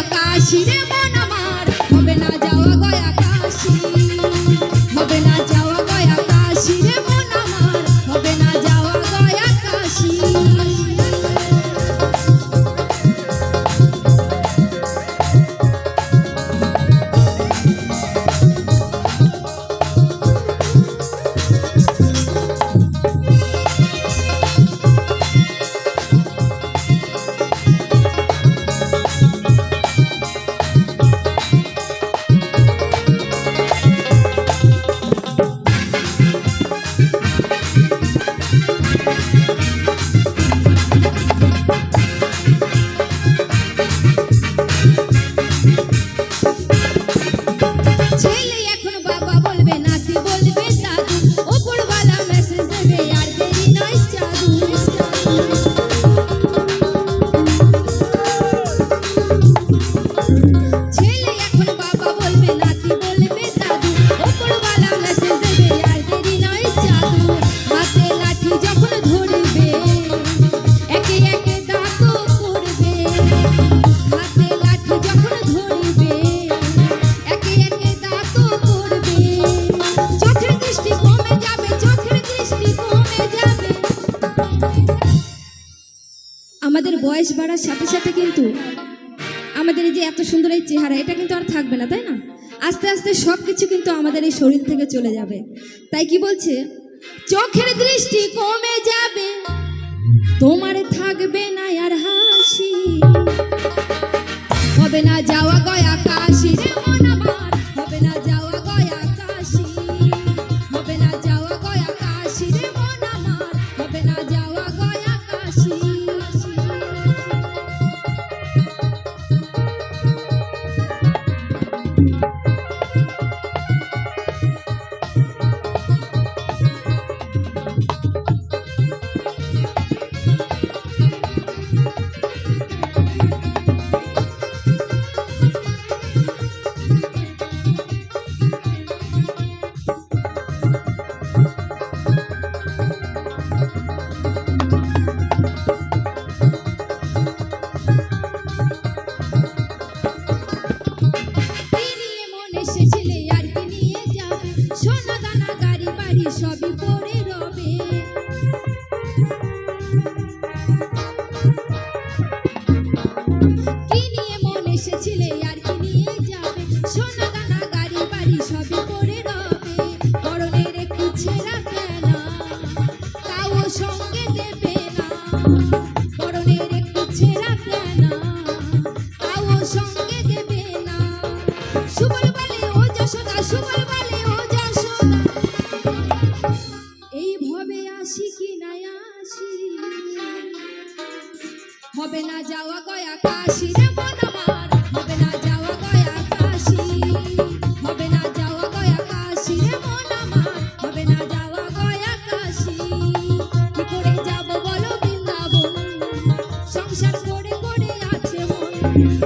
আকাশিরে মন আমার। হবে না যাওয়া আমাদের বয়স বাড়ার সাথে সাথে কিন্তু আমাদের এই যে এত সুন্দর এই চেহারা, এটা কিন্তু আর থাকবে না, তাই না? আস্তে আস্তে সব কিছু কিন্তু আমাদের এই শরীর থেকে চলে যাবে। তাই কি বলছে? চোখের দৃষ্টি কমে যাবে, তোমার Mm-hmm. হবে না যাওয়া গয়া কাশি রে মন আমার হবে না যাওয়া গয়া কাশি হবে না যাওয়া গয়া কাশি রে মন আমার হবে না যাওয়া গয়া কাশি কি করে যাব বলো বৃন্দাবন? সংসার করে করে আছে মন।